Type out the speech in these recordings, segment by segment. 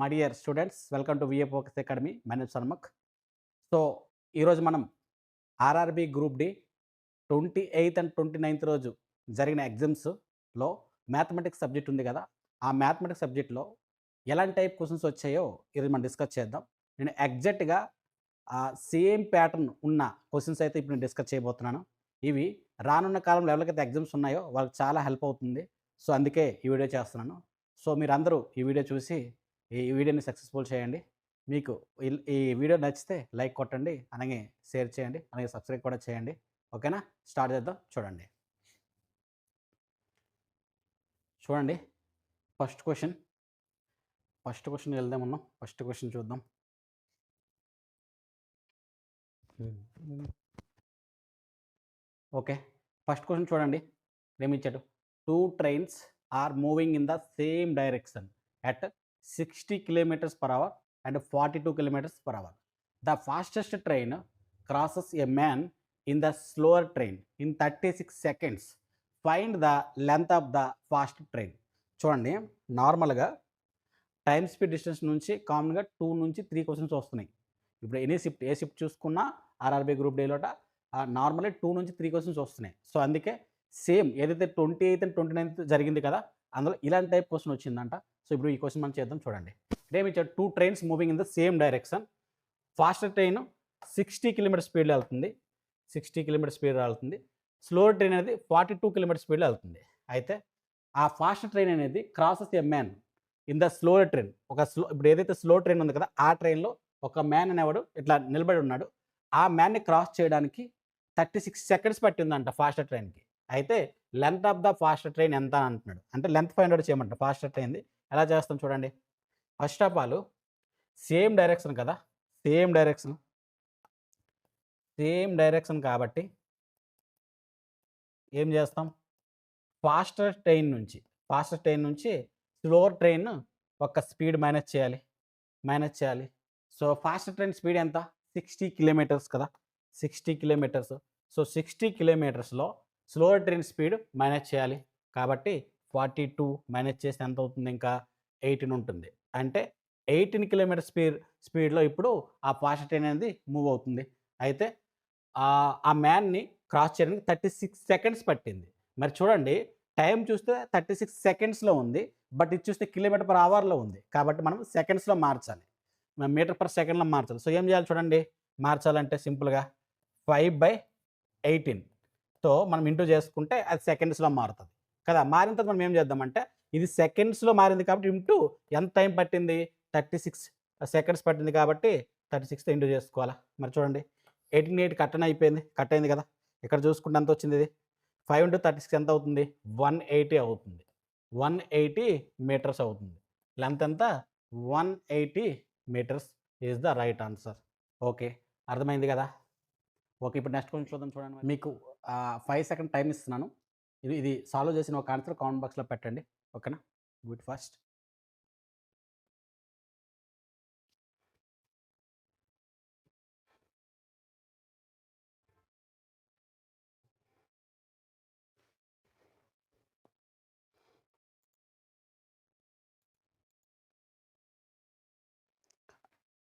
My dear students welcome to VA focus academy manage సన్మక్ so ఈరోజు మనం RRB group D twenty eighth and twenty ninth రోజు జరిగిన ఎగ్జామ్స్లో మ్యాథమెటిక్స్ సబ్జెక్ట్ ఉంది కదా. ఆ మ్యాథమెటిక్స్ సబ్జెక్ట్లో ఎలాంటి టైప్ క్వశ్చన్స్ వచ్చాయో ఈరోజు మనం డిస్కస్ చేద్దాం. నేను ఎగ్జాక్ట్గా సేమ్ ప్యాటర్న్ ఉన్న క్వశ్చన్స్ అయితే ఇప్పుడు నేను డిస్కస్ చేయబోతున్నాను. ఇవి రానున్న కాలంలో ఎవరికైతే ఎగ్జామ్స్ ఉన్నాయో వాళ్ళకి చాలా హెల్ప్ అవుతుంది. సో అందుకే ఈ వీడియో చేస్తున్నాను. సో మీరందరూ ఈ వీడియో చూసి ఈ వీడియోని సక్సెస్ఫుల్ చేయండి. మీకు ఈ- వీడియో నచ్చితే లైక్ కొట్టండి. అలాగే షేర్ చేయండి. అలాగే సబ్స్క్రైబ్ కూడా చేయండి. ఓకేనా? స్టార్ట్ చేద్దాం. చూడండి. చూడండి. First question. ఫస్ట్ క్వశ్చన్ వెళ్దాం ఉన్నాం ఫస్ట్ క్వశ్చన్ చూద్దాం. ఓకే. ఫస్ట్ క్వశ్చన్ చూడండి. ఏమిచ్చాడు two trains are moving in the same direction. At 60 kilometers per hour and 42 kilometers per hour. The fastest train crosses a man in the slower train in 36 seconds. Find the length of the fast train. చూడండి నార్మల్గా time speed distance నుంచి కామన్గా two నుంచి three questions వస్తున్నాయి ఇప్పుడు any shift ఏ shift చూసుకున్నా RRB group డేలోట నార్మల్లీ టూ నుంచి త్రీ క్వశ్చన్స్ వస్తున్నాయి సో అందుకే సేమ్ ఏదైతే twenty eighth and twenty ninth జరిగింది కదా అందులో ఇలాంటి టైప్ క్వశ్చన్ వచ్చిందంట సో ఇప్పుడు ఈ క్వశ్చన్ మనం చేద్దాం చూడండి. అంటే ఇచ్చాడు two trains moving in the same direction fast train sixty kilometre స్పీడ్లో వెళ్తుంది. సిక్స్టీ కిలోమీటర్ స్పీడ్ వెళ్తుంది. స్లో ట్రైన్ అనేది ఫార్టీ టూ కిలోమీటర్ స్పీడ్లో వెళ్తుంది. అయితే ఆ ఫాస్ట్ ట్రైన్ అనేది crosses a man in the slow train ఒక స్లో ఇప్పుడు ఏదైతే స్లో ట్రైన్ ఉంది కదా ఆ ట్రైన్లో ఒక మ్యాన్ అనేవాడు ఇట్లా నిలబడి ఉన్నాడు. ఆ మ్యాన్ని క్రాస్ చేయడానికి థర్టీ సిక్స్ సెకండ్స్ పట్టిందంట ఫాస్ట్ ట్రైన్కి అయితే length of the fast train ఎంత అని అంటున్నాడు. అంటే లెంత్ ఫైండ్ అవుట్ చేయమంట ఫాస్ట్ ట్రైన్ది ఎలా చేస్తాం చూడండి. First of all same direction కదా? Same direction. సేమ్ డైరెక్షన్ కాబట్టి ఏం చేస్తాం? ఫాస్టర్ ట్రైన్ నుంచి ఫాస్టర్ ట్రైన్ నుంచి స్లోవర్ ట్రైన్ ఒక స్పీడ్ మేనేజ్ చేయాలి మేనేజ్ చేయాలి. సో ఫాస్ట్ ట్రైన్ స్పీడ్ ఎంత? సిక్స్టీ కిలోమీటర్స్ కదా? Sixty kilometres. సో సిక్స్టీ కిలోమీటర్స్లో స్లోవర్ ట్రైన్ స్పీడ్ మేనేజ్ చేయాలి. కాబట్టి ఫార్టీ టూ మేనేజ్ చేస్తే ఎంత అవుతుంది ఇంకా? ఎయిటీన్ ఉంటుంది. అంటే ఎయిటీన్ కిలోమీటర్ స్పీడ్ స్పీడ్లో ఇప్పుడు ఆ ఫాస్ట్ ట్రైన్ అనేది మూవ్ అవుతుంది అయితే ఆ- మ్యాన్ని క్రాస్ చేయడానికి థర్టీ సిక్స్ సెకండ్స్ పట్టింది. మరి చూడండి టైం చూస్తే థర్టీ సిక్స్ సెకండ్స్లో ఉంది. బట్ ఇది చూస్తే కిలోమీటర్ పర్ అవర్లో ఉంది. కాబట్టి మనం సెకండ్స్లో మార్చాలి. మీటర్ పర్ సెకండ్లో మార్చాలి. సో ఏం చేయాలి చూడండి? మార్చాలంటే సింపుల్గా ఫైవ్ బై ఎయిటీన్తో మనం ఇంటూ చేసుకుంటే అది సెకండ్స్లో మారుతుంది. కదా? మారిన తర్వాత మనం ఏం చేద్దామంటే ఇది సెకండ్స్లో మారింది కాబట్టి ఇంటూ ఎంత టైం పట్టింది? థర్టీ సిక్స్ సెకండ్స్ పట్టింది కాబట్టి థర్టీ సిక్స్తో ఇంటూ చేసుకోవాలా? మరి చూడండి. ఎయిటీన్ ఎయిట్ కట్టన్ అయిపోయింది. కట్ అయింది కదా? ఇక్కడ చూసుకుంటే ఎంత వచ్చింది ఇది? ఫైవ్ ఇంటూ థర్టీ సిక్స్ ఎంత అవుతుంది? వన్ ఎయిటీ అవుతుంది. వన్ ఎయిటీ మీటర్స్ అవుతుంది. లెంత్ ఎంత? One eighty metres is the right answer. Okay. అర్థమైంది కదా? ఓకే ఇప్పుడు నెక్స్ట్ కొంచెం చూద్దాం చూడండి మీకు ఫైవ్ సెకండ్ టైం ఇస్తున్నాను. ఇది ఇది సాల్వ్ చేసిన ఒక ఆన్సర్ కామెంట్ బాక్స్లో పెట్టండి. ఓకేనా? Good first.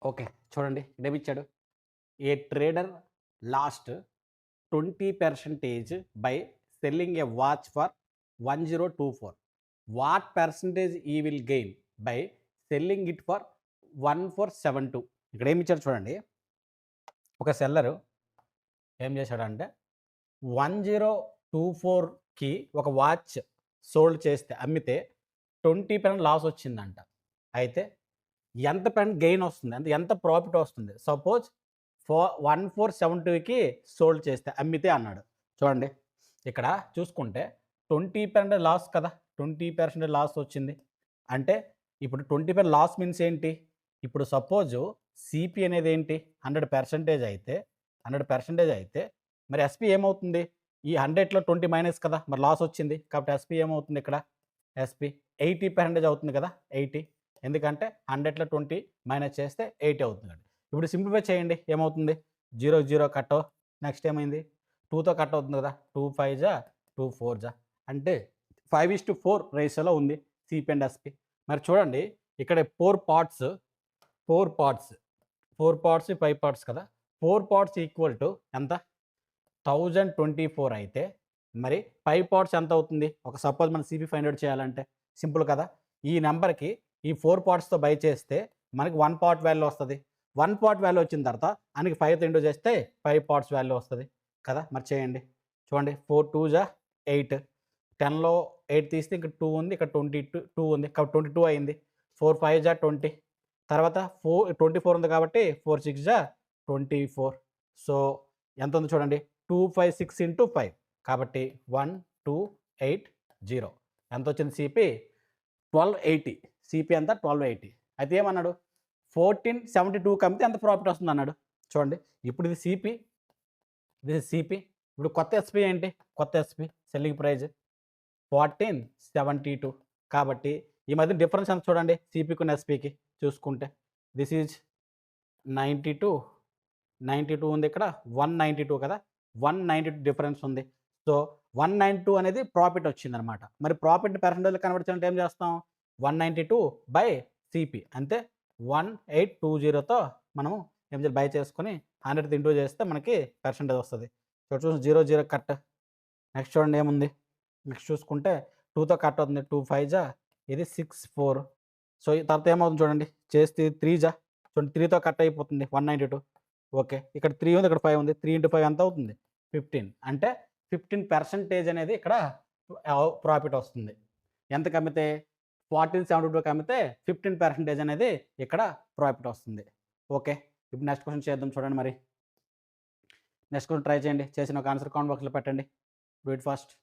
ఓకే చూడండి. ఇచ్చాడు. A trader lost twenty percentage by selling a watch for one zero two four what percentage he will gain by selling it for one four seven two ఇక్కడ ఏమి ఇచ్చారు చూడండి. ఒక సెల్లరు ఏం చేశాడంటే one zero two ఫోర్కి ఒక watch sold చేస్తే అమ్మితే ట్వంటీ పెన్ లాస్ వచ్చిందంట. అయితే ఎంత పెన్ గెయిన్ వస్తుంది? అంటే ఎంత ప్రాఫిట్ వస్తుంది? Suppose four one four seven టూకి సోల్డ్ చేస్తే అమ్మితే అన్నాడు. చూడండి. ఇక్కడ చూసుకుంటే ట్వంటీ పర్సెంట్ లాస్ కదా ట్వంటీ పర్సెంట్ లాస్ వచ్చింది. అంటే ఇప్పుడు ట్వంటీ పర్సెంట్ లాస్ మీన్స్ ఏంటి? ఇప్పుడు సపోజు సిపి అనేది ఏంటి? హండ్రెడ్ పర్సెంటేజ్ అయితే హండ్రెడ్ పర్సెంటేజ్ అయితే మరి ఎస్పీ ఏమవుతుంది? ఈ హండ్రెడ్లో ట్వంటీ మైనస్ కదా మరి లాస్ వచ్చింది. కాబట్టి ఎస్పీ ఏమవుతుంది ఇక్కడ? ఎస్పీ ఎయిటీ పర్సెంటేజ్ అవుతుంది కదా ఎయిటీ. ఎందుకంటే హండ్రెడ్లో ట్వంటీ మైనస్ చేస్తే ఎయిటీ అవుతుంది ఇప్పుడు సింప్లిఫై చేయండి. ఏమవుతుంది? జీరో జీరో కట్టో నెక్స్ట్ ఏమైంది? టూతో కట్ అవుతుంది కదా. టూ ఫైవ్ జా టూ ఫోర్ జా. అంటే ఫైవ్ ఇస్ టు ఫోర్ రేషియోలో ఉంది సిపి అండ్ ఎస్పి మరి చూడండి ఇక్కడ four parts four parts four parts five parts కదా. ఫోర్ పార్ట్స్ ఈక్వల్ టు ఎంత? థౌజండ్ ట్వంటీ ఫోర్ అయితే మరి ఫైవ్ పార్ట్స్ ఎంత అవుతుంది? ఒక సపోజ్ మనం సిపి ఫైండ్ అవుట్ చేయాలంటే సింపుల్ కదా. ఈ నెంబర్కి ఈ ఫోర్ పార్ట్స్తో బై చేస్తే మనకి వన్ పార్ట్ వాల్యూ వస్తుంది. వన్ పార్ట్ వాల్యూ వచ్చిన తర్వాత ఆయనకి ఫైవ్ ఇంటూ చేస్తే ఫైవ్ పార్ట్స్ వాల్యూ వస్తుంది. కదా! మరి చేయండి. చూడండి ఫోర్ టూ జా ఎయిట్. టెన్లో ఎయిట్ తీస్తే ఇంకా టూ ఉంది ఇక్కడ ట్వంటీ టూ టూ ఉంది కాబట్టి ట్వంటీ టూ అయింది. ఫోర్ ఫైవ్ జా ట్వంటీ. తర్వాత ఫోర్ ట్వంటీ ఫోర్ ఉంది కాబట్టి ఫోర్ సిక్స్ జా ట్వంటీ ఫోర్. సో ఎంత ఉంది చూడండి two five six into five. కాబట్టి వన్ టూ ఎయిట్ జీరో. ఎంత వచ్చింది సిపి? Twelve eighty. సిపి అంతా ట్వెల్వ్ ఎయిటీ. అయితే ఏమన్నాడు? ఫోర్టీన్ సెవెంటీ టూ కమితే ఎంత ప్రాఫిట్ వస్తుంది అన్నాడు చూడండి ఇప్పుడు ఇది సిపి. This CP. ఇప్పుడు కొత్త ఎస్పి ఏంటి? కొత్త SP selling price fourteen seventy two. కాబట్టి ఈ మధ్య డిఫరెన్స్ ఎంత చూడండి సిపికి ఎస్పికి చూసుకుంటే. This is ninety two. Ninety two ఉంది ఇక్కడ. వన్ నైంటీ టూ కదా. వన్ నైంటీ టూ డిఫరెన్స్ ఉంది. సో వన్ నైంటీ టూ అనేది ప్రాఫిట్ వచ్చిందనమాట. మరి ప్రాఫిట్ పర్సంటేజ్ కన్వర్ట్ చేయాలంటే ఏం చేస్తాం? One ninety two by CP. అంతే. వన్ ఎయిట్ టూ జీరోతో మనము ఏం చేయాలి? బై చేసుకొని హండ్రెడ్ ఇంటూ చేస్తే మనకి పర్సంటేజ్ వస్తుంది. సో చూసి జీరో జీరో కట్. నెక్స్ట్ చూడండి ఏముంది? నెక్స్ట్ చూసుకుంటే టూతో కట్ అవుతుంది. టూ ఫైవ్ జా ఇది సిక్స్ ఫోర్. సో తర్వాత ఏమవుతుంది చూడండి? చేస్తే త్రీ జా. చూడండి త్రీతో కట్ అయిపోతుంది. One ninety two. ఓకే. ఇక్కడ త్రీ ఉంది ఇక్కడ ఫైవ్ ఉంది. త్రీ ఇంటూ ఫైవ్ ఎంత అవుతుంది? ఫిఫ్టీన్. అంటే ఫిఫ్టీన్ పర్సెంటేజ్ అనేది ఇక్కడ ప్రాఫిట్ వస్తుంది. ఎంత కమ్మితే? ఫార్టీన్ సెవెంటీ టూ కమ్మితే ఫిఫ్టీన్ పర్సెంటేజ్ అనేది ఇక్కడ ప్రాఫిట్ వస్తుంది. ఓకే. ఇప్పుడు నెక్స్ట్ క్వశ్చన్ చేద్దాం చూడండి మరి. నెక్స్ట్ క్వశ్చన్ ట్రై చేయండి. చేసిన ఒక ఆన్సర్ కామెంట్ బాక్స్లో పెట్టండి. డూ ఇట్ ఫాస్ట్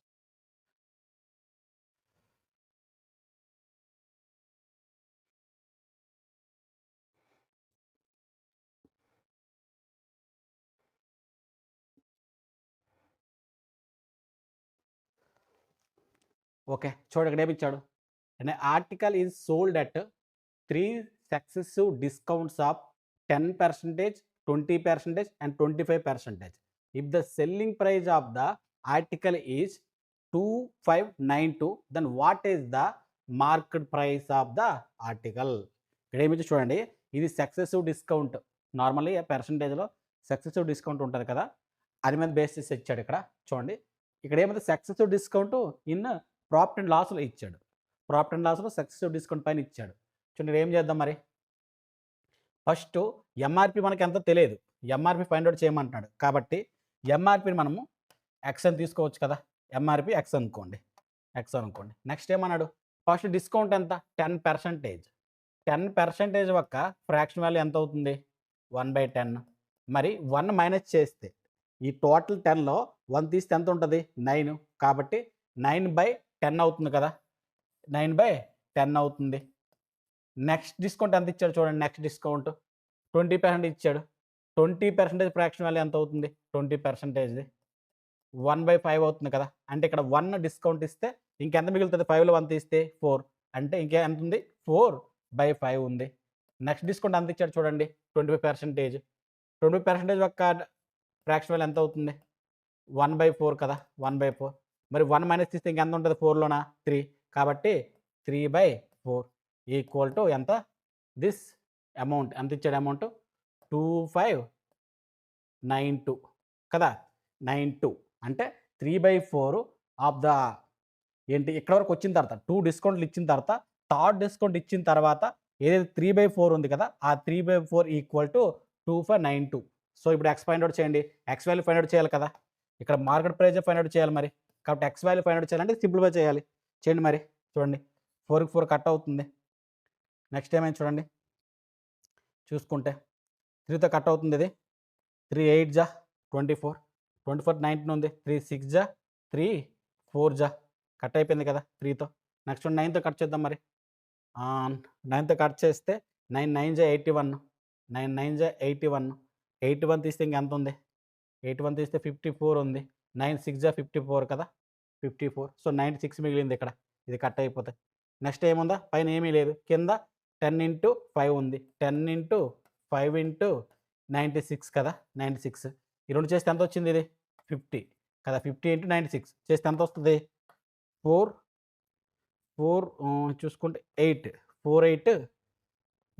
ఓకే చూడు ఇక్కడ ఏమిచ్చాడు? An article is sold at three successive discounts of ten percentage twenty percentage and twenty five percentage. If the selling price of the article is two five nine two then what is the market price of the article? ఇక్కడ ఏమిచ్చి చూడండి ఇది successive discount. Normally పర్సంటేజ్లో successive discount ఉంటుంది కదా అది మీద basis ఇచ్చాడు ఇక్కడ. చూడండి ఇక్కడ ఏమైతే successive discount in profit and లాస్లో ఇచ్చాడు. ప్రాఫిట్ అండ్ లాస్లో సక్సెసివ్ డిస్కౌంట్ పైన ఇచ్చాడు. చూడండి ఏం చేద్దాం మరి? ఫస్ట్ ఎంఆర్పి మనకి ఎంతో తెలియదు. ఎంఆర్పి ఫైండ్ అవుట్ చేయమంటున్నాడు. కాబట్టి ఎంఆర్పిని మనము ఎక్స్ అని తీసుకోవచ్చు కదా. ఎంఆర్పి ఎక్స్ అనుకోండి. ఎక్స్ అనుకోండి. నెక్స్ట్ ఏమన్నాడు? ఫస్ట్ డిస్కౌంట్ ఎంత? Ten percentage. టెన్ పర్సెంటేజ్ ఒక్క ఫ్రాక్షన్ వాల్యూ ఎంత అవుతుంది? One by ten. మరి వన్ మైనస్ చేస్తే ఈ టోటల్ టెన్లో వన్ తీస్తే ఎంత ఉంటుంది? నైన్. కాబట్టి నైన్ బై టెన్ అవుతుంది కదా. నైన్ బై టెన్ అవుతుంది. నెక్స్ట్ డిస్కౌంట్ ఎంత ఇచ్చాడు చూడండి నెక్స్ట్ డిస్కౌంట్. ట్వంటీ పర్సెంట్ ఇచ్చాడు. ట్వంటీ పర్సెంటేజ్ ఫ్రాక్షన్ వాల్యూ ఎంత అవుతుంది? ట్వంటీ పర్సెంటేజ్ది వన్ బై ఫైవ్ అవుతుంది కదా. అంటే ఇక్కడ వన్ డిస్కౌంట్ ఇస్తే ఇంకెంత మిగులుతుంది? ఫైవ్లో వన్ తీస్తే ఫోర్. అంటే ఇంకే ఎంత ఉంది? ఫోర్ బై ఫైవ్ ఉంది. నెక్స్ట్ డిస్కౌంట్ ఎంత ఇచ్చాడు చూడండి? Twenty five percentage. Twenty five percentage ఒక ఫ్రాక్షన్ వాల్యూ ఎంత అవుతుంది? వన్ బై ఫోర్ కదా. One by four. మరి వన్ మైనస్ తీస్తే ఇంకెంత ఉంటుంది? ఫోర్లోనా త్రీ. కాబట్టి three by four. Equal to ఎంత? This amount. ఎంత ఇచ్చాడు amount? Two five nine two. కదా? Nine two. అంటే three by four of the ఏంటి? ఇక్కడ వరకు వచ్చిన తర్వాత టూ డిస్కౌంట్లు ఇచ్చిన తర్వాత థర్డ్ డిస్కౌంట్ ఇచ్చిన తర్వాత ఏదైతే త్రీ బై ఫోర్ ఉంది కదా ఆ three by four equal to two five nine two. So ఇప్పుడు ఎక్స్ ఫైండ్ అవుట్ చేయండి. ఎక్స్ వాల్యూ ఫైండ్ అవుట్ చేయాలి కదా? ఇక్కడ మార్కెట్ ప్రైజ్ ఫైండ్ అవుట్ చేయాలి మరి? కాబట్టి ఎక్స్ వాల్యూ ఫైండ్ అవుట్ చేయాలంటే సింప్లిఫై చేయాలి. చేయండి మరి. చూడండి. ఫోర్కి ఫోర్ కట్ అవుతుంది. నెక్స్ట్ ఏమైంది చూడండి. చూసుకుంటే త్రీతో కట్ అవుతుంది ఇది. త్రీ ఎయిట్ జా twenty four. Twenty four nineteen ఉంది. త్రీ సిక్స్ జా త్రీ ఫోర్ జా. కట్ అయిపోయింది కదా త్రీతో. నెక్స్ట్ నైన్తో కట్ చేద్దాం మరి. నైన్తో కట్ చేస్తే నైన్ నైన్ జా ఎయిటీ వన్. నైన్ నైన్ జా ఎయిటీ వన్. ఎయిటీ వన్ తీస్తే ఇంకెంత ఉంది? ఎయిటీ వన్ తీస్తే ఫిఫ్టీ ఫోర్ ఉంది. నైన్ సిక్స్ జా ఫిఫ్టీ ఫోర్ కదా? Fifty four. So ninety six మిగిలింది ఇక్కడ. ఇది కట్ అయిపోతే. నెక్స్ట్ ఏముందా? పైన ఏమీ లేదు. కింద టెన్ ఇంటూ ఫైవ్ ఉంది. Ten into five into ninety six కదా? Ninety six. ఈ రెండు చేస్తే ఎంత వచ్చింది ఇది? ఫిఫ్టీ. కదా? Fifty into ninety six. చేస్తే ఎంత వస్తుంది? ఫోర్. ఫోర్ చూసుకుంటే eight. Four eight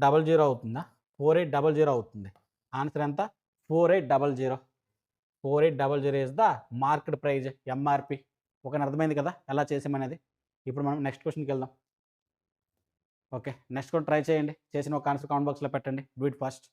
double zero అవుతుందా? ఫోర్ ఎయిట్ డబల్ జీరో అవుతుంది. ఆన్సర్ ఎంత? Four eight double zero. Four eight double zero is the market price MRP ఒక అర్థమైంది కదా? ఎలా చేసామనేది? ఇప్పుడు మనం నెక్స్ట్ క్వశ్చన్కి వెళ్దాం. ఓకే. నెక్స్ట్ కూడా ట్రై చేయండి. చేసిన ఒక ఆన్సర్ కామెంట్ బాక్స్లో పెట్టండి. Do it first.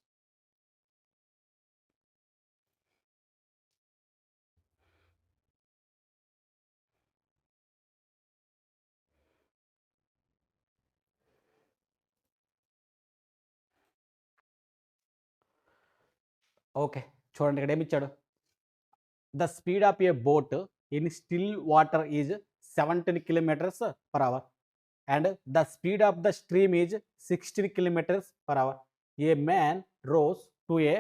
ఓకే. చూడండి ఇక్కడ ఏమి ఇచ్చాడు the speed of a boat in still water is seventeen kilometres per hour. And the speed of the stream is sixteen kilometres per hour a man rows to a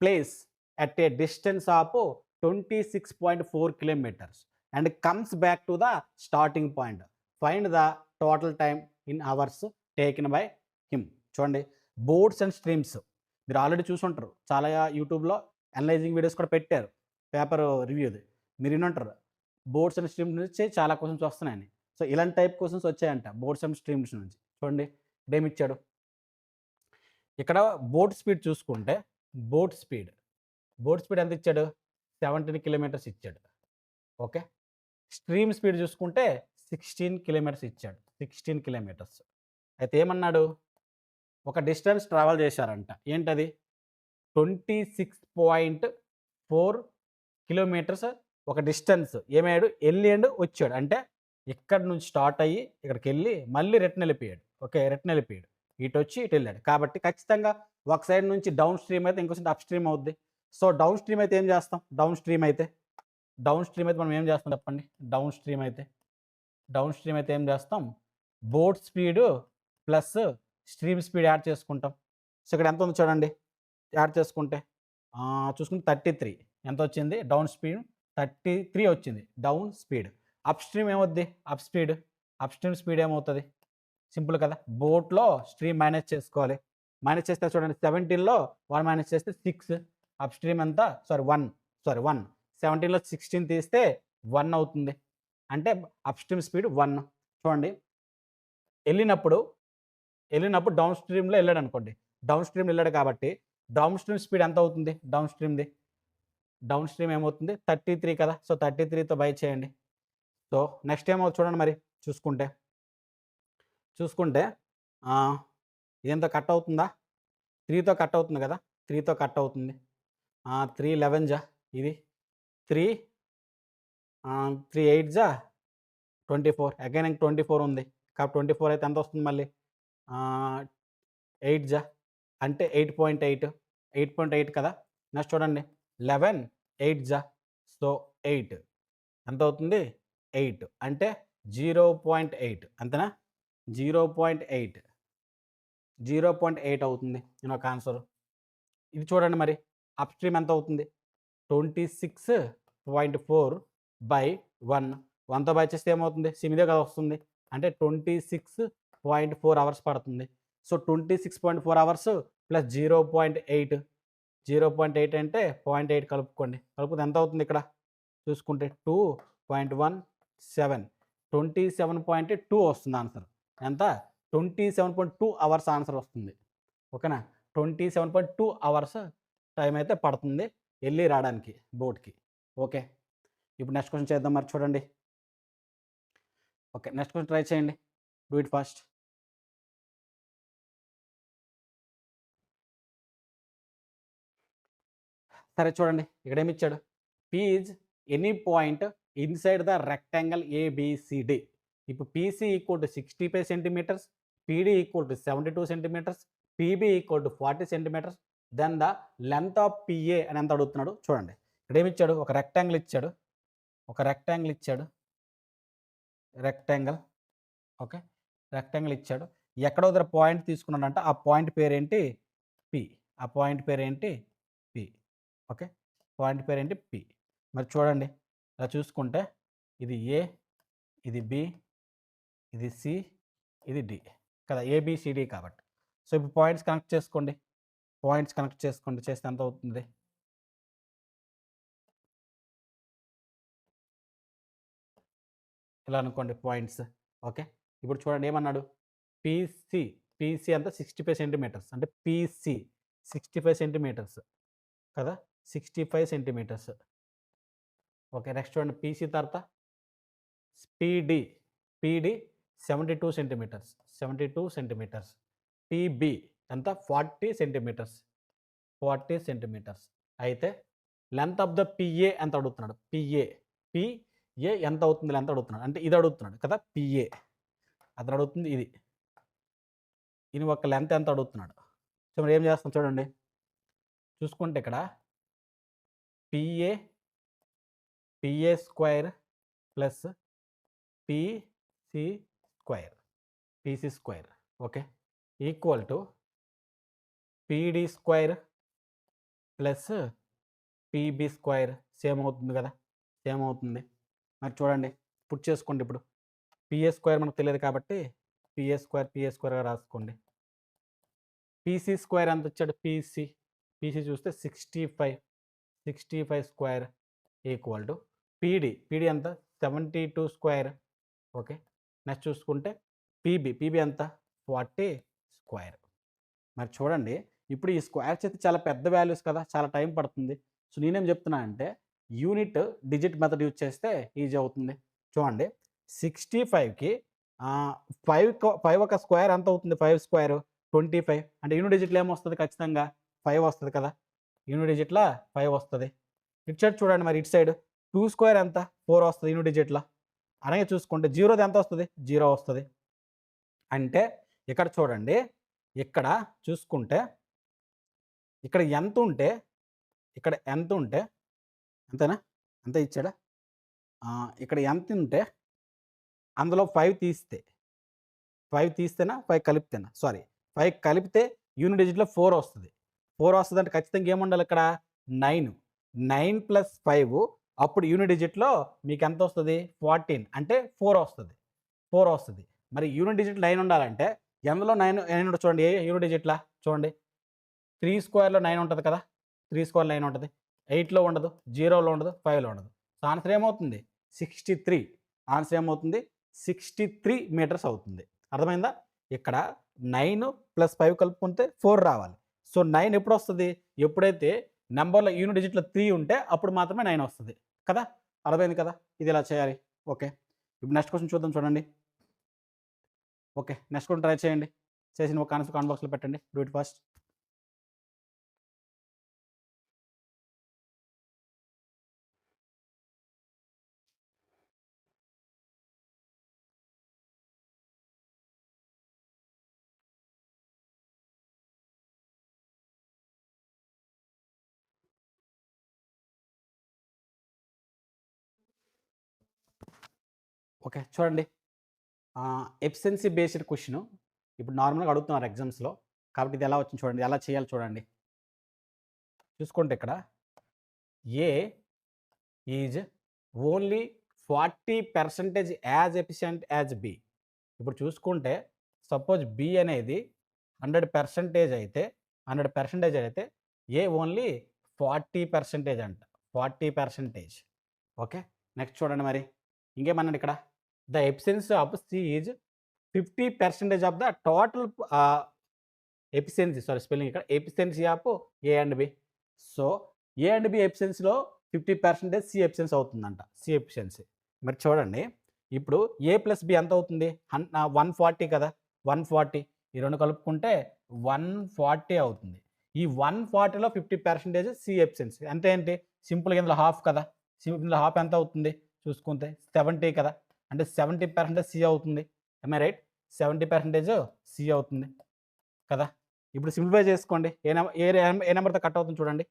place at a distance of twenty six point four kilometres and comes back to the starting point find the total time in hours taken by him చూడండి boats and streams మీరు already చూసుంటారు. చాలా యూట్యూబ్లో analysing videos కూడా పెట్టారు. Paper రివ్యూది మీరు వినుంటారు. Boards and streams నుంచి చాలా క్వశ్చన్స్ వస్తున్నాయని. సో ఇలాంటి టైప్ క్వశ్చన్స్ వచ్చాయంట బోర్డ్స్ అండ్ స్ట్రీమ్స్ నుంచి. చూడండి ఇక్కడేమి ఇచ్చాడు? ఇక్కడ బోట్ స్పీడ్ చూసుకుంటే బోట్ స్పీడ్. బోట్ స్పీడ్ ఎంత ఇచ్చాడు? సెవెంటీన్ కిలోమీటర్స్ ఇచ్చాడు. ఓకే? స్ట్రీమ్ స్పీడ్ చూసుకుంటే సిక్స్టీన్ కిలోమీటర్స్ ఇచ్చాడు. Sixteen kilometres. అయితే ఏమన్నాడు? ఒక డిస్టెన్స్ ట్రావెల్ చేశారంట. ఏంటది? Twenty six point four kilometres ఒక డిస్టెన్స్. ఏమయ్యాడు? వెళ్ళి వచ్చాడు. అంటే ఇక్కడ నుంచి స్టార్ట్ అయ్యి ఇక్కడికి వెళ్ళి మళ్ళీ రిటర్న్ వెళ్ళిపోయాడు. ఓకే రిటర్న్ వెళ్ళిపోయాడు. ఇటు వచ్చి ఇటు వెళ్ళాడు. కాబట్టి ఖచ్చితంగా ఒక సైడ్ నుంచి డౌన్ స్ట్రీమ్ అయితే ఇంకో సైడ్ అప్ స్ట్రీమ్ అవుద్ది. సో డౌన్ స్ట్రీమ్ అయితే ఏం చేస్తాం? డౌన్ స్ట్రీమ్ అయితే డౌన్ స్ట్రీమ్ అయితే మనం ఏం చేస్తాం చెప్పండి? డౌన్ స్ట్రీమ్ అయితే డౌన్ స్ట్రీమ్ అయితే ఏం చేస్తాం? Boat speed plus stream speed add చేసుకుంటాం. సో ఇక్కడ ఎంత ఉంది చూడండి. యాడ్ చేసుకుంటే చూసుకుంటే థర్టీ త్రీ. ఎంత వచ్చింది? డౌన్ స్పీడ్ థర్టీ త్రీ వచ్చింది. Down speed. అప్ స్ట్రీమ్ ఏమవుద్ది up speed up stream speed ఏమవుతుంది? సింపుల్ కదా. బోట్లో స్ట్రీమ్ మేనేజ్ చేసుకోవాలి. మేనేజ్ చేస్తే చూడండి సెవెంటీన్లో వన్ మేనేజ్ చేస్తే సిక్స్ అప్ స్ట్రీమ్ ఎంత సారీ వన్ సారీ వన్ సెవెంటీన్లో సిక్స్టీన్ తీస్తే వన్ అవుతుంది. అంటే అప్ స్ట్రీమ్ స్పీడ్ వన్ చూడండి. వెళ్ళినప్పుడు వెళ్ళినప్పుడు డౌన్ స్ట్రీమ్లో వెళ్ళాడు అనుకోండి. డౌన్ స్ట్రీమ్ వెళ్ళాడు కాబట్టి డౌన్ స్ట్రీమ్ స్పీడ్ ఎంత అవుతుంది? డౌన్ స్ట్రీమ్ది డౌన్ స్ట్రీమ్ ఏమవుతుంది? థర్టీ త్రీ కదా. సో థర్టీ త్రీతో బై చేయండి. సో నెక్స్ట్ ఏమవుతుంది చూడండి మరి చూసుకుంటే. చూసుకుంటే ఇదంతా కట్ అవుతుందా? త్రీతో కట్ అవుతుంది కదా? త్రీతో కట్ అవుతుంది. త్రీ లెవెన్ జా ఇది. త్రీ త్రీ ఎయిట్ జా ట్వంటీ ఫోర్. అగైన్ ఇంక ట్వంటీ ఫోర్ ఉంది. కాబట్టి ట్వంటీ ఫోర్ అయితే ఎంత వస్తుంది మళ్ళీ? ఎయిట్ జా అంటే eight point eight. Eight point eight కదా? నెక్స్ట్ చూడండి. లెవెన్ ఎయిట్ జా సో ఎయిట్. ఎంత అవుతుంది? ఎయిట్ అంటే జీరో పాయింట్ ఎయిట్ అంతేనా? Zero point eight. Zero point eight అవుతుంది నేను ఒక ఆన్సర్ ఇది చూడండి మరి అప్ స్ట్రీమ్ ఎంత అవుతుంది? Twenty six point four by one. వన్తో by చేస్తే ఏమవుతుంది? సిమిదే కదా వస్తుంది. అంటే twenty six point four hours పడుతుంది. So twenty six point four hours plus zero point eight. Zero point eight అంటే పాయింట్ ఎయిట్ కలుపుకోండి. కలుపుకుంటే ఎంత అవుతుంది ఇక్కడ? చూసుకుంటే two point one seven. Twenty seven point two వస్తుంది ఆన్సర్. ఎంత? Twenty seven point two hours answer వస్తుంది. ఓకేనా? Twenty seven point two hours time అయితే పడుతుంది వెళ్ళి రావడానికి బోట్కి ఓకే? ఇప్పుడు నెక్స్ట్ క్వశ్చన్ చేద్దాం మరి చూడండి. ఓకే నెక్స్ట్ క్వశ్చన్ ట్రై చేయండి. Do it fast. సరే చూడండి. ఇక్కడేమి ఇచ్చాడు? P is any point inside the rectangle ABCD ఇప్పుడు PC equal to sixty five centimetres PD equal to seventy two centimetres PB equal to forty centimetres then the length of PA అని ఎంత అడుగుతున్నాడు చూడండి. ఇక్కడ ఏమి ఇచ్చాడు ఒక రెక్టాంగిల్ ఇచ్చాడు. ఒక రెక్టాంగిల్ ఇచ్చాడు. రెక్టాంగిల్. ఓకే. రెక్టాంగిల్ ఇచ్చాడు. ఎక్కడో దగ్గర పాయింట్ తీసుకున్నాడంటే. ఆ పాయింట్ పేరేంటి? పి. ఆ పాయింట్ పేరేంటి? పి. ఓకే. పాయింట్ పేరేంటి? పి. మరి చూడండి. ఇలా చూసుకుంటే ఇది ఏ ఇది బి ఇది సి ఇది డి కదా ఏబిసిడి కాబట్టి. సో ఇప్పుడు పాయింట్స్ కనెక్ట్ చేసుకోండి. పాయింట్స్ కనెక్ట్ చేసుకోండి. చేస్తే ఎంత అవుతుంది? ఇలా అనుకోండి పాయింట్స్. ఓకే. ఇప్పుడు చూడండి ఏమన్నాడు? పిసి పీసీ అంతా సిక్స్టీ ఫైవ్ సెంటీమీటర్స్. అంటే పీసీ సిక్స్టీ ఫైవ్ సెంటీమీటర్స్ కదా? Sixty five centimetres. Okay next చూడండి. పీసీ తర్వాత PD PD seventy two centimetres seventy two centimetres. PB ఎంత ఫార్టీ సెంటీమీటర్స్ ఫార్టీ సెంటీమీటర్స్. అయితే లెంత్ ఆఫ్ ద పిఏ ఎంత అడుగుతున్నాడు? PA PA ఎంత అవుతుంది లెంత్ అడుగుతున్నాడు? అంటే ఇది అడుగుతున్నాడు కదా పిఏ. అతను అడుగుతుంది ఇది. ఇది ఒక లెంత్ ఎంత అడుగుతున్నాడు? సో మరి ఏం చేస్తాం చూడండి. చూసుకుంటే ఇక్కడ PA PA square plus PC square PC square okay equal to PD square plus PB square same అవుతుంది కదా? సేమ్ అవుతుంది. మరి చూడండి పుట్ చేసుకోండి ఇప్పుడు. పిఏ స్క్వైర్ మనకు తెలియదు కాబట్టి పిఏ స్క్వైర్ పిఏ స్క్వైర్గా రాసుకోండి. పీసీ స్క్వైర్ ఎంత వచ్చాడు? పీసీ పీసీ చూస్తే sixty five sixty five square equal to PD PD ఎంత? Seventy two square. Okay. Next చూసుకుంటే పీబీ పీబీ ఎంత? Forty square. మరి చూడండి ఇప్పుడు ఈ స్క్వేర్ చేతి చాలా పెద్ద వాల్యూస్ కదా చాలా టైం పడుతుంది. సో నేనేం చెప్తున్నా అంటే యూనిట్ డిజిట్ మెథడ్ యూజ్ చేస్తే ఈజీ అవుతుంది. చూడండి సిక్స్టీ ఫైవ్కి ఫైవ్ ఫైవ్ ఒక స్క్వేర్ ఎంత అవుతుంది? Five square twenty five. అంటే యూనిట్ డిజిట్లో ఏమొస్తుంది ఖచ్చితంగా? ఫైవ్ వస్తుంది కదా. యూనిట్ డిజిట్లో ఫైవ్ వస్తుంది. ఇటు సైడ్ చూడండి మరి ఇటు సైడ్. టూ స్క్వేర్ ఎంత? ఫోర్ వస్తుంది యూనిట్ డిజిట్ల. అలాగే చూసుకుంటే జీరోది ఎంత వస్తుంది? జీరో వస్తుంది. అంటే ఇక్కడ చూడండి ఇక్కడ చూసుకుంటే ఇక్కడ ఎంత ఉంటే ఇక్కడ ఎంత ఉంటే అంతేనా? ఎంత ఇచ్చాడా? ఇక్కడ ఎంత ఉంటే అందులో ఫైవ్ తీస్తే ఫైవ్ తీస్తేనా? ఫైవ్ కలిపితేనా? సారీ ఫైవ్ కలిపితే యూనిట్ డిజిట్లో ఫోర్ వస్తుంది. ఫోర్ వస్తుంది అంటే ఖచ్చితంగా ఏముండాలి ఇక్కడ? నైన్. నైన్ ప్లస్ ఫైవ్ అప్పుడు యూనిట్ డిజిట్లో మీకు ఎంత వస్తుంది ఫార్టీన్. అంటే ఫోర్ వస్తుంది. ఫోర్ వస్తుంది. మరి యూనిట్ డిజిట్ నైన్ ఉండాలంటే ఎందులో నైన్ నైన్ చూడండి. ఏ యూనిట్ డిజిట్లా? చూడండి. త్రీ స్క్వేర్లో నైన్ ఉంటుంది కదా? త్రీ స్క్వేర్ నైన్ ఉంటుంది. ఎయిట్లో ఉండదు. జీరోలో ఉండదు. ఫైవ్లో ఉండదు. సో ఆన్సర్ ఏమవుతుంది? Sixty three. ఆన్సర్ ఏమవుతుంది? సిక్స్టీ త్రీ మీటర్స్ అవుతుంది. అర్థమైందా? ఇక్కడ నైన్ ప్లస్ ఫైవ్ కలుపుకుంటే ఫోర్ రావాలి. సో నైన్ ఎప్పుడు వస్తుంది ఎప్పుడైతే నెంబర్లో యూనిట్ డిజిట్లో త్రీ ఉంటే అప్పుడు మాత్రమే నైన్ వస్తుంది. కదా? అర్థమైంది కదా? ఇది ఇలా చేయాలి? ఓకే. ఇప్పుడు నెక్స్ట్ క్వశ్చన్ చూద్దాం చూడండి. ఓకే. నెక్స్ట్ క్వశ్చన్ ట్రై చేయండి. చేసిన ఒక ఆన్సర్ కాన్బాక్స్లో పెట్టండి. Do it first. ఓకే. చూడండి. ఎఫిషియన్సీ బేస్డ్ క్వశ్చన్ ఇప్పుడు నార్మల్గా అడుగుతున్నారు ఎగ్జామ్స్లో. కాబట్టి ఇది ఎలా వచ్చింది చూడండి. ఎలా చేయాలి చూడండి. చూసుకోండి ఇక్కడ. A is only forty percentage as efficient as B ఇప్పుడు చూసుకుంటే సపోజ్ బి అనేది హండ్రెడ్ పర్సెంటేజ్ అయితే హండ్రెడ్ పర్సెంటేజ్ అయితే ఏ ఓన్లీ ఫార్టీ పర్సెంటేజ్ అంట. Forty percentage okay. నెక్స్ట్ చూడండి మరి. ఇంకేమన్నాడు ఇక్కడ? The efficiency of C is fifty percentage of the total efficiency sorry spelling ఇక్కడ. Efficiency of A and B. So A and B ఎఫిషియన్సీలో fifty percentage C efficiency అవుతుందంట. C efficiency మరి చూడండి. ఇప్పుడు A plus B ఎంత అవుతుంది? హన్ one forty కదా? One forty. ఈ రెండు కలుపుకుంటే వన్ ఫార్టీ అవుతుంది. ఈ వన్ ఫార్టీలో ఫిఫ్టీ పర్సెంటేజ్ సి ఎఫిషియన్సీ అంటే ఏంటి సింపుల్గా ఇందులో హాఫ్ కదా? sim- ఇందులో హాఫ్ ఎంత అవుతుంది? చూసుకుంటే సెవెంటీ కదా? అంటే సెవెంటీ పర్సెంటేజ్ సి అవుతుంది. Am I right seventy percentage C అవుతుంది. కదా? ఇప్పుడు సింప్లిఫై చేసుకోండి. ఏ నెంబర్ ఏ ఏ నెంబర్తో కట్ అవుతుంది చూడండి.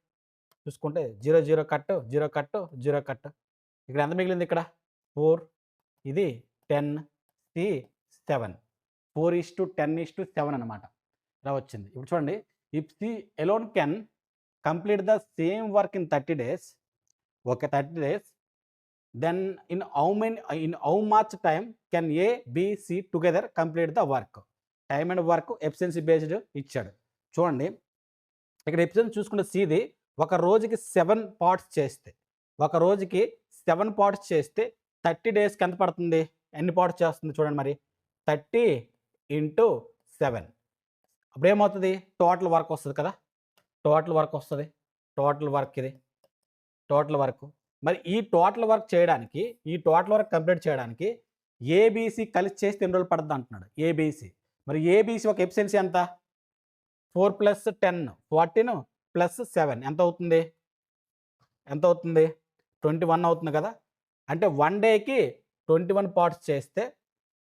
చూసుకుంటే zero zero cut zero cut zero cut ఇక్కడ ఎంత మిగిలింది ఇక్కడ? ఫోర్. ఇది ten C seven. Four is to ten is to seven అనమాట ఇలా వచ్చింది. ఇప్పుడు చూడండి. If C alone can complete the same work in thirty days okay thirty days then in how many in how much time can A BC together complete the work time and work efficiency based ఇచ్చాడు. చూడండి. ఇక్కడ efficiency చూసుకుంటే సీది ఒక రోజుకి seven parts చేస్తే ఒక రోజుకి seven parts చేస్తే థర్టీ డేస్కి ఎంత పడుతుంది? ఎన్ని పార్ట్స్ చేస్తుంది చూడండి మరి. థర్టీ ఇంటూ సెవెన్ అప్పుడు ఏమవుతుంది? టోటల్ వర్క్ వస్తుంది కదా? టోటల్ వర్క్ వస్తుంది. టోటల్ వర్క్ ఇది. టోటల్ వర్క్ మరి ఈ టోటల్ వర్క్ చేయడానికి ఈ టోటల్ వర్క్ కంప్లీట్ చేయడానికి ఏబీసీ కలిసి చేస్తే ఎన్ని రోజులు పడుతుంది అంటున్నాడు? ఏబీసీ మరి ఏబీసీ ఒక ఎఫిషియన్సీ ఎంత? Four plus ten. Fourteen plus seven. ఎంత అవుతుంది? ఎంత అవుతుంది? ట్వంటీ వన్ అవుతుంది కదా? అంటే వన్ డేకి ట్వంటీ వన్ పార్ట్స్ చేస్తే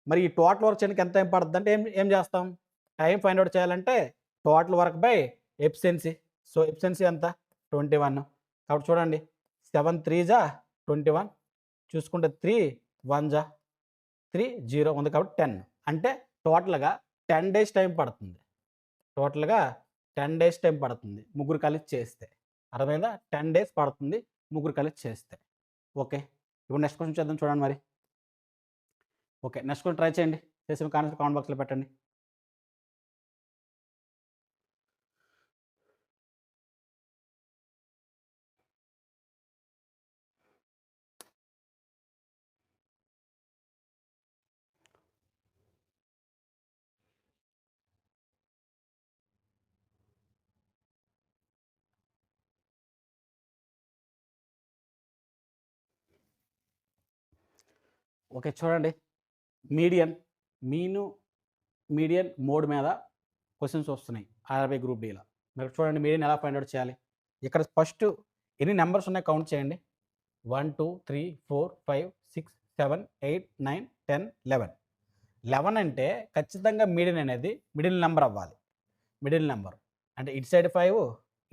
మరి ఈ టోటల్ వర్క్ చేయడానికి ఎంత టైం పడుతుంది అంటే ఏం ఏం చేస్తాం? టైం ఫైండ్ అవుట్ చేయాలంటే total work by efficiency. So efficiency ఎంత? Twenty one. కాబట్టి చూడండి. సెవెన్ త్రీ జా? Twenty one. చూసుకుంటే త్రీ వన్ జా? త్రీ జీరో ఉంది కాబట్టి టెన్. అంటే టోటల్గా టెన్ డేస్ టైం పడుతుంది. టోటల్గా టెన్ డేస్ టైం పడుతుంది ముగ్గురు కలిసి చేస్తే. అర్థమైందా? టెన్ డేస్ పడుతుంది ముగ్గురు కలిసి చేస్తే. ఓకే. ఇప్పుడు నెక్స్ట్ క్వశ్చన్ చేద్దాం చూడండి మరి. ఓకే. నెక్స్ట్ క్వశ్చన్ ట్రై చేయండి. చేసిన కాన్సెప్ట్ కామెంట్ బాక్స్లో పెట్టండి. ఓకే చూడండి. మీడియన్ మీను మీడియన్ మోడ్ మీద క్వశ్చన్స్ వస్తున్నాయి ఆర్బై గ్రూప్ డీలో. మీరు చూడండి మీడియన్ ఎలా ఫైండ్ అవుట్ చేయాలి? ఇక్కడ ఫస్ట్ ఎన్ని నెంబర్స్ ఉన్నాయి కౌంట్ చేయండి. One two three four five six seven eight nine ten eleven. Eleven అంటే ఖచ్చితంగా మీడియన్ అనేది మిడిల్ నెంబర్ అవ్వాలి. Middle number. అంటే ఇటు సైడ్ ఫైవ్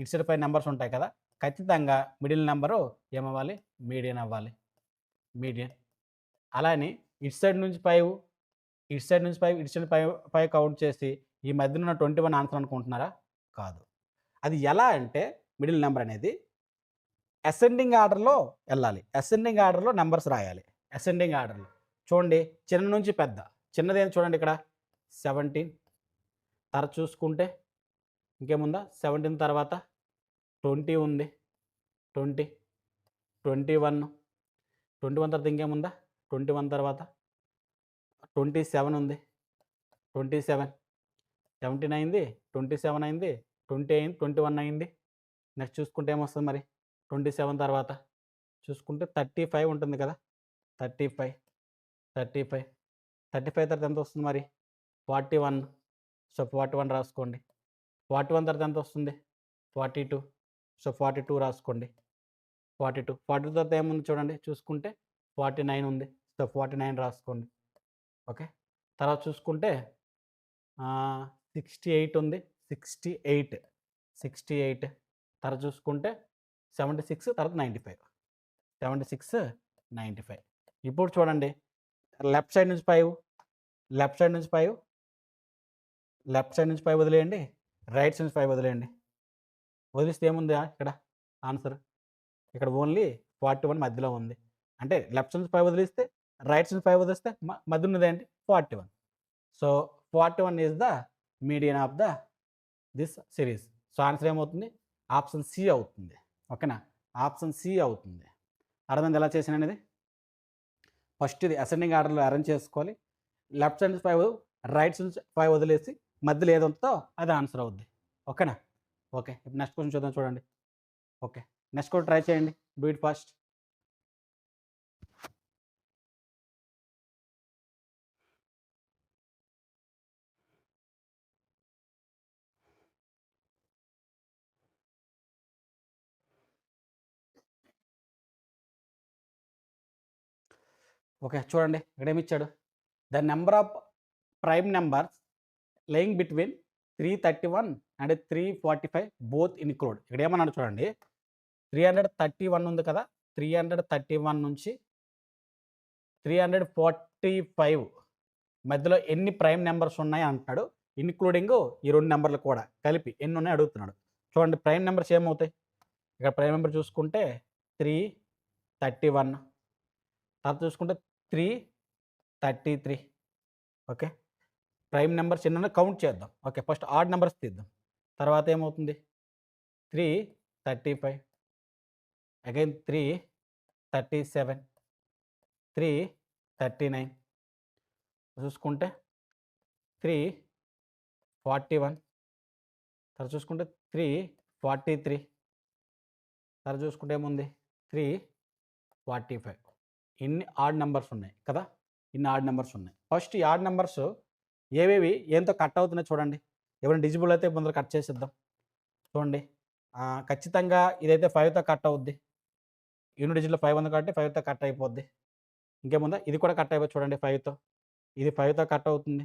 ఇటు సైడ్ ఫైవ్ నెంబర్స్ ఉంటాయి కదా. ఖచ్చితంగా మిడిల్ నెంబరు ఏమవ్వాలి? మీడియన్ అవ్వాలి. మీడియన్. అలానే ఇటు సైడ్ నుంచి ఫైవ్ ఇటు సైడ్ నుంచి ఫైవ్ ఇటు సైడ్ ఫైవ్ ఫైవ్ కౌంట్ చేసి ఈ మధ్యన ఉన్న ట్వంటీ వన్ ఆన్సర్ అనుకుంటున్నారా? కాదు. అది ఎలా అంటే మిడిల్ నెంబర్ అనేది అసెండింగ్ ఆర్డర్లో వెళ్ళాలి. అసెండింగ్ ఆర్డర్లో నెంబర్స్ రాయాలి. అసెండింగ్ ఆర్డర్లో. చూడండి చిన్న నుంచి పెద్ద. చిన్నదేం చూడండి ఇక్కడ. సెవెంటీన్. తర చూసుకుంటే ఇంకేముందా? సెవెంటీన్ తర్వాత ట్వంటీ ఉంది. Twenty. Twenty one. Twenty one తర్వాత ఇంకేముందా? ట్వంటీ వన్ తర్వాత? ట్వంటీ సెవెన్ ఉంది. Twenty seven. సెవెంటీన్ అయింది ట్వంటీ సెవెన్ అయింది ట్వంటీ అయింది ట్వంటీ వన్ అయింది. నెక్స్ట్ చూసుకుంటే ఏమొస్తుంది మరి? ట్వంటీ సెవెన్ తర్వాత. చూసుకుంటే థర్టీ ఫైవ్ ఉంటుంది కదా? Thirty five. Thirty five. Thirty five తర్వాత ఎంత వస్తుంది మరి? Forty one. So forty one రాసుకోండి. ఫార్టీ వన్ తర్వాత ఎంత వస్తుంది? Forty two. So forty two రాసుకోండి. Forty two. ఫార్టీ తర్వాత ఏముంది చూడండి? చూసుకుంటే ఫార్టీ నైన్ ఉంది. సో ఫార్టీ నైన్ రాసుకోండి. ఓకే? తర్వాత చూసుకుంటే సిక్స్టీ ఎయిట్ ఉంది. Sixty eight. Sixty eight. తర్వాత చూసుకుంటే సెవెంటీ సిక్స్ తర్వాత ninety five. Seventy six ninety five. ఇప్పుడు చూడండి లెఫ్ట్ సైడ్ నుంచి ఫైవ్ లెఫ్ట్ సైడ్ నుంచి ఫైవ్. లెఫ్ట్ సైడ్ నుంచి ఫైవ్ వదిలేయండి. రైట్ సైడ్ నుంచి ఫైవ్ వదిలేయండి. వదిలిస్తే ఏముంది ఇక్కడ? ఆన్సర్. ఇక్కడ ఓన్లీ ఫార్టీ వన్ మధ్యలో ఉంది. అంటే లెఫ్ట్ సైడ్ నుంచి ఫైవ్ వదిలిస్తే రైట్ సైడ్ ఫైవ్ వదిలిస్తే మ- మధ్య ఉన్నది ఏంటి? Forty one. So forty one is the median of the this series. So answer ఏమవుతుంది? ఆప్షన్ సి అవుతుంది. ఓకేనా? ఆప్షన్ సి అవుతుంది. అర్థం ఎలా చేసిన అనేది? ఫస్ట్ ఇది అసెండింగ్ ఆర్డర్లో అరేంజ్ చేసుకోవాలి. Left side five right side five వదిలేసి మధ్యలో ఏది అది ఆన్సర్ అవుద్ది. ఓకేనా? ఓకే. ఇప్పుడు నెక్స్ట్ క్వశ్చన్ చూద్దాం చూడండి. ఓకే. నెక్స్ట్ కూడా ట్రై చేయండి. Do it fast. ఓకే చూడండి. ఇక్కడ ఏమి ఇచ్చాడు the number of prime numbers laying between three thirty one and three forty five both include. ఇక్కడ ఏమన్నాడు చూడండి. త్రీ హండ్రెడ్ థర్టీ వన్ ఉంది కదా? త్రీ హండ్రెడ్ థర్టీ వన్ నుంచి త్రీ హండ్రెడ్ ఫార్టీ ఫైవ్ మధ్యలో ఎన్ని ప్రైమ్ నెంబర్స్ ఉన్నాయి అంటున్నాడు ఇన్క్లూడింగ్ ఈ రెండు నెంబర్లు కూడా కలిపి ఎన్ని ఉన్నాయి అడుగుతున్నాడు. చూడండి ప్రైమ్ నెంబర్స్ ఏమవుతాయి? ఇక్కడ ప్రైమ్ నెంబర్ చూసుకుంటే త్రీ థర్టీ వన్. తర్వాత చూసుకుంటే three thirty three. Okay. Prime numbers ఎన్నో కౌంట్ చేద్దాం. ఓకే ఫస్ట్ ఆడ్ నెంబర్స్ తీద్దాం. తర్వాత ఏమవుతుంది? Three thirty five. Again three thirty seven. Three thirty nine. చూసుకుంటే త్రీ ఫార్టీ వన్. తర్వాత చూసుకుంటే త్రీ ఫార్టీ త్రీ. తర్వాత చూసుకుంటే ఏముంది? Three forty five. ఇన్ని ఆడ్ నెంబర్స్ ఉన్నాయి కదా? ఇన్ని ఆడ్ నెంబర్స్ ఉన్నాయి. ఫస్ట్ ఈ ఆడ్ నెంబర్స్ ఏవేవి ఏంతో కట్ అవుతున్నాయి చూడండి. ఎవరైనా డిజిబుల్ అయితే ముందర కట్ చేసేద్దాం. చూడండి. ఖచ్చితంగా ఇదైతే ఫైవ్తో కట్ అవుద్ది. యూనిట్ డిజిట్లో ఫైవ్ ఉంది కాబట్టి ఫైవ్తో కట్ అయిపోద్ది. ఇంకేముందా ఇది కూడా కట్ అయిపోయి చూడండి ఫైవ్తో. ఇది ఫైవ్తో కట్ అవుతుంది.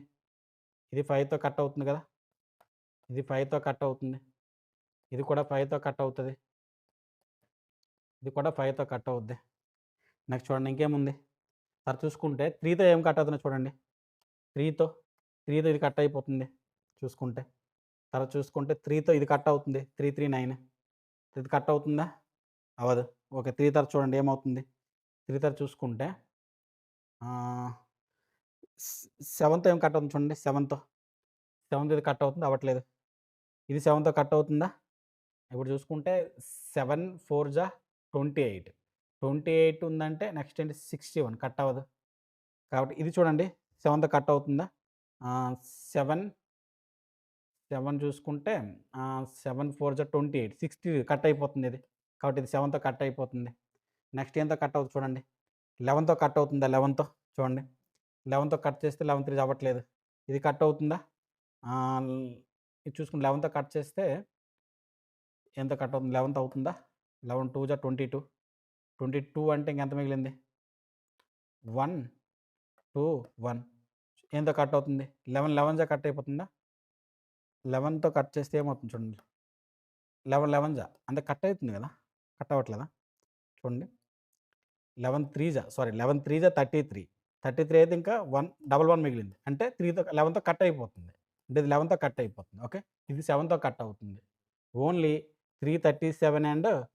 ఇది ఫైవ్తో కట్ అవుతుంది కదా? ఇది ఫైవ్తో కట్ అవుతుంది. ఇది కూడా ఫైవ్తో కట్ అవుతుంది. ఇది కూడా ఫైవ్తో కట్ అవుద్ది. నాకు చూడండి ఇంకేముంది? సార్ చూసుకుంటే త్రీతో ఏం కట్ అవుతుందో చూడండి. త్రీతో త్రీతో ఇది కట్ అయిపోతుంది చూసుకుంటే. తర్వాత చూసుకుంటే త్రీతో ఇది కట్ అవుతుంది త్రీ త్రీ నైన్. ఇది కట్ అవుతుందా? అవ్వదు. ఓకే త్రీ తర్వాత చూడండి ఏమవుతుంది? త్రీ తర్వాత చూసుకుంటే సెవెన్తో ఏం కట్ అవుతుంది చూడండి? సెవెన్తో. సెవెంత్ ఇది కట్ అవుతుంది? అవ్వట్లేదు. ఇది సెవెన్తో కట్ అవుతుందా? ఇప్పుడు చూసుకుంటే సెవెన్ ఫోర్ జా ట్వంటీ ఎయిట్. ట్వంటీ ఎయిట్ ఉందంటే నెక్స్ట్ ఏంటి? సిక్స్టీ వన్ కట్ అవ్వదు. కాబట్టి ఇది చూడండి. సెవెన్త్ కట్ అవుతుందా? సెవెన్ సెవెన్ చూసుకుంటే సెవెన్ ఫోర్ జా ట్వంటీ ఎయిట్ సిక్స్టీ కట్ అయిపోతుంది ఇది. కాబట్టి ఇది సెవెన్తో కట్ అయిపోతుంది. నెక్స్ట్ ఏంతో కట్ అవుతుంది చూడండి. లెవెన్తో కట్ అవుతుందా? లెవెన్తో చూడండి. లెవెన్తో కట్ చేస్తే లెవెన్ త్రీ అవ్వట్లేదు. ఇది కట్ అవుతుందా? ఇది చూసుకుని లెవెన్తో కట్ చేస్తే ఎంత కట్ అవుతుంది? లెవెన్త్ అవుతుందా? లెవెన్ టూ జా ట్వంటీ టూ. ట్వంటీ టూ అంటే ఇంకెంత మిగిలింది? One two one. ఏంతో కట్ అవుతుంది? లెవెన్ లెవెన్ జా కట్ అయిపోతుందా? లెవెన్తో కట్ చేస్తే ఏమవుతుంది చూడండి. లెవెన్ లెవెన్ జా. అంటే కట్ అవుతుంది కదా? కట్ అవ్వట్లేదా? చూడండి. లెవెన్ త్రీ జా. సారీ లెవెన్ త్రీ జా థర్టీ త్రీ. థర్టీ త్రీ అయితే ఇంకా వన్ డబల్ వన్ మిగిలింది. అంటే త్రీతో లెవెన్తో కట్ అయిపోతుంది. అంటే ఇది లెవెన్తో కట్ అయిపోతుంది. ఓకే? ఇది సెవెన్తో కట్ అవుతుంది. Only three thirty seven and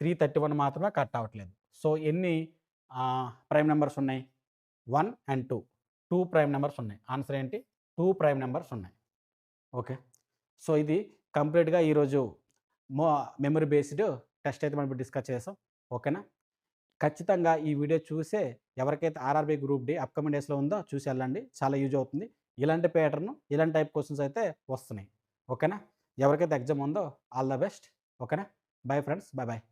three thirty one మాత్రమే కట్ అవ్వట్లేదు. సో ఎన్ని? ప్రైమ్ నెంబర్స్ ఉన్నాయి? One and two. Two prime numbers ఉన్నాయి. ఆన్సర్ ఏంటి? టూ ప్రైమ్ నెంబర్స్ ఉన్నాయి. ఓకే. సో ఇది కంప్లీట్గా ఈరోజు మో మెమరీ బేస్డ్ టెస్ట్ అయితే మనం డిస్కస్ చేసాం. ఓకేనా? ఖచ్చితంగా ఈ వీడియో చూసే ఎవరికైతే ఆర్ఆర్బీ గ్రూప్ డి అప్కమింగ్ డేస్లో ఉందో చూసి వెళ్ళండి. చాలా యూజ్ అవుతుంది. ఇలాంటి ప్యాటర్న్ ఇలాంటి టైప్ క్వశ్చన్స్ అయితే వస్తున్నాయి. ఓకేనా? ఎవరికైతే ఎగ్జామ్ ఉందో ఆల్ ద బెస్ట్. ఓకేనా? Bye friends. Bye bye